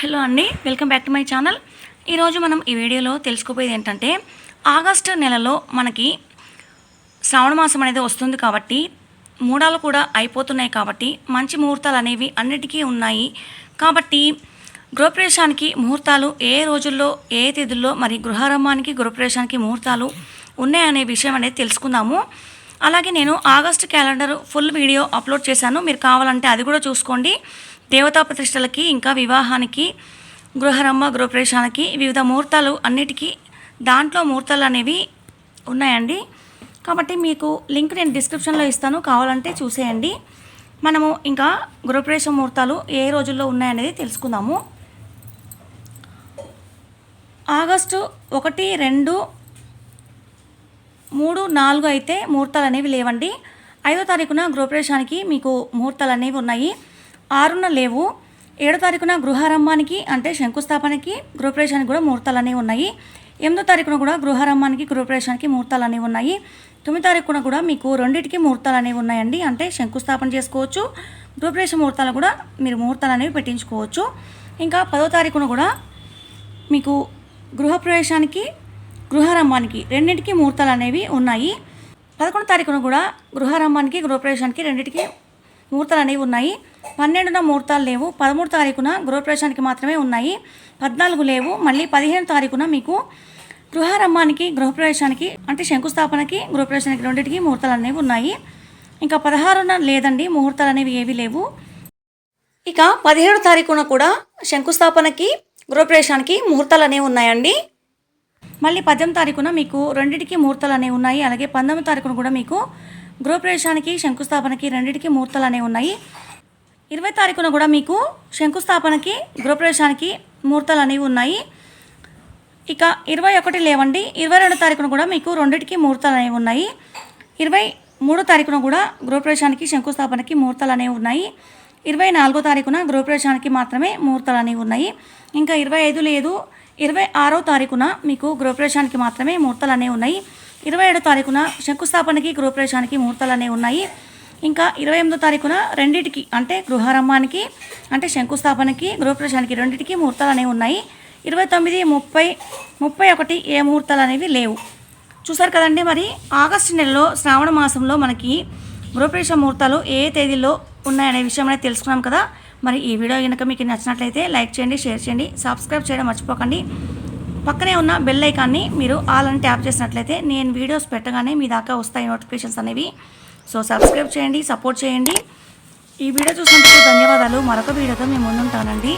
Hello అండి welcome back to my channel. ఈరోజు మనం ఈ వీడియోలో తెలుసుకోపోయేది ఏంటంటే ఆగస్టు నెలలో మనకి శ్రావణ మాసం అనేది వస్తుంది కాబట్టి మూడాలు కూడా అయిపోతున్నాయి కాబట్టి మంచి ముహూర్తాలు అనేవి అన్నిటికీ ఉన్నాయి. కాబట్టి గృహప్రవేశానికి ముహూర్తాలు ఏ రోజుల్లో ఏ తేదీల్లో మరి గృహారంభానికి గృహప్రవేశానికి ముహూర్తాలు ఉన్నాయనే విషయం అనేది తెలుసుకుందాము. అలాగే నేను August calendar full video upload చేశాను. మీరు కావాలంటే అది కూడా చూసుకోండి. దేవతా ప్రతిష్టలకి ఇంకా వివాహానికి గృహరంభ గృహప్రవేశానికి వివిధ ముహూర్తాలు అన్నిటికీ దాంట్లో ముహూర్తాలు అనేవి ఉన్నాయండి. కాబట్టి మీకు లింక్ నేను డిస్క్రిప్షన్లో ఇస్తాను కావాలంటే చూసేయండి. మనము ఇంకా గృహప్రవేశ ముహూర్తాలు ఏ రోజుల్లో ఉన్నాయనేది తెలుసుకుందాము. ఆగస్టు ఒకటి రెండు మూడు నాలుగు అయితే ముహూర్తాలు అనేవి లేవండి. ఐదో తారీఖున గృహప్రవేశానికి మీకు ముహూర్తాలు అనేవి ఉన్నాయి. ఆరున లేవు. ఏడో తారీఖున గృహారంభానికి అంటే శంకుస్థాపనకి గృహప్రవేశానికి కూడా ముహూర్తాలు అనేవి ఉన్నాయి. ఎనిమిదో తారీఖున కూడా గృహారంభానికి గృహప్రవేశానికి ముహూర్తాలు అనేవి ఉన్నాయి. తొమ్మిది తారీఖున కూడా మీకు రెండింటికి ముహూర్తాలు అనేవి ఉన్నాయండి. అంటే శంకుస్థాపన చేసుకోవచ్చు. గృహప్రవేశ ముహూర్తాలు కూడా మీరు ముహూర్తాలు అనేవి పెట్టించుకోవచ్చు. ఇంకా పదో తారీఖున కూడా మీకు గృహప్రవేశానికి గృహారంభానికి రెండింటికి ముహూర్తాలు అనేవి ఉన్నాయి. పదకొండు తారీఖున కూడా గృహారంభానికి గృహప్రవేశానికి రెండింటికి ముహూర్తాలు అనేవి ఉన్నాయి. పన్నెండున ముహూర్తాలు లేవు. పదమూడు తారీఖున గృహప్రవేశానికి మాత్రమే ఉన్నాయి. పద్నాలుగు లేవు. మళ్ళీ పదిహేను తారీఖున మీకు గృహారంభానికి గృహప్రవేశానికి అంటే శంకుస్థాపనకి గృహప్రవేశానికి రెండింటికి ముహూర్తాలు అనేవి ఉన్నాయి. ఇంకా పదహారున లేదండి. ముహూర్తాలు అనేవి ఏవి లేవు. ఇక పదిహేడు తారీఖున కూడా శంకుస్థాపనకి గృహప్రవేశానికి ముహూర్తాలు అనేవి ఉన్నాయండి. మళ్ళీ పద్దెనిమిది తారీఖున మీకు రెండింటికి ముహూర్తాలు అనేవి ఉన్నాయి. అలాగే పంతొమ్మిది తారీఖున కూడా మీకు గృహప్రవేశానికి శంకుస్థాపనకి రెండింటికి ముహూర్తాలు అనేవి ఉన్నాయి. ఇరవై తారీఖున కూడా మీకు శంకుస్థాపనకి గృహప్రవేశానికి ముహూర్తాలు అనేవి ఉన్నాయి. ఇక ఇరవై ఒకటి లేవండి. ఇరవై రెండు తారీఖున కూడా మీకు రెండింటికి ముహూర్తాలు అనేవి ఉన్నాయి. ఇరవై మూడో తారీఖున కూడా గృహప్రవేశానికి శంకుస్థాపనకి ముహూర్తాలు అనేవి ఉన్నాయి. ఇరవై నాలుగో తారీఖున గృహప్రవేశానికి మాత్రమే ముహూర్తాలు అనేవి ఉన్నాయి. ఇంకా ఇరవై ఐదు లేదు. ఇరవై ఆరో తారీఖున మీకు గృహప్రవేశానికి మాత్రమే ముహూర్తాలు అనేవి ఉన్నాయి. ఇరవై ఏడో తారీఖున శంకుస్థాపనకి గృహప్రవేశానికి ముహూర్తాలు అనేవి ఉన్నాయి. ఇంకా ఇరవై ఎనిమిదో తారీఖున రెండింటికి అంటే గృహారంభానికి అంటే శంకుస్థాపనకి గృహప్రవేశానికి రెండింటికి ముహూర్తాలు అనేవి ఉన్నాయి. ఇరవై తొమ్మిది ముప్పై ముప్పై ఒకటి ఏ ముహూర్తాలు అనేవి లేవు. చూసారు కదండి మరి ఆగస్టు నెలలో శ్రావణ మాసంలో మనకి గృహప్రవేశ ముహూర్తాలు ఏ తేదీలో ఉన్నాయనే విషయం అనేది తెలుసుకున్నాం కదా. మరి ఈ వీడియో కనుక మీకు నచ్చినట్లయితే లైక్ చేయండి షేర్ చేయండి సబ్స్క్రైబ్ చేయడం మర్చిపోకండి. పక్కనే ఉన్న బెల్ ఐకాన్ని మీరు ఆల్ అని ట్యాప్ చేసినట్లయితే నేను వీడియోస్ పెట్టగానే మీ దాకా వస్తాయి నోటిఫికేషన్స్ అనేవి. సో సబ్స్క్రైబ్ చేయండి సపోర్ట్ చేయండి. ఈ వీడియో చూసినందుకు ధన్యవాదాలు. మరొక వీడియోతో మేము ముందుంటానండి.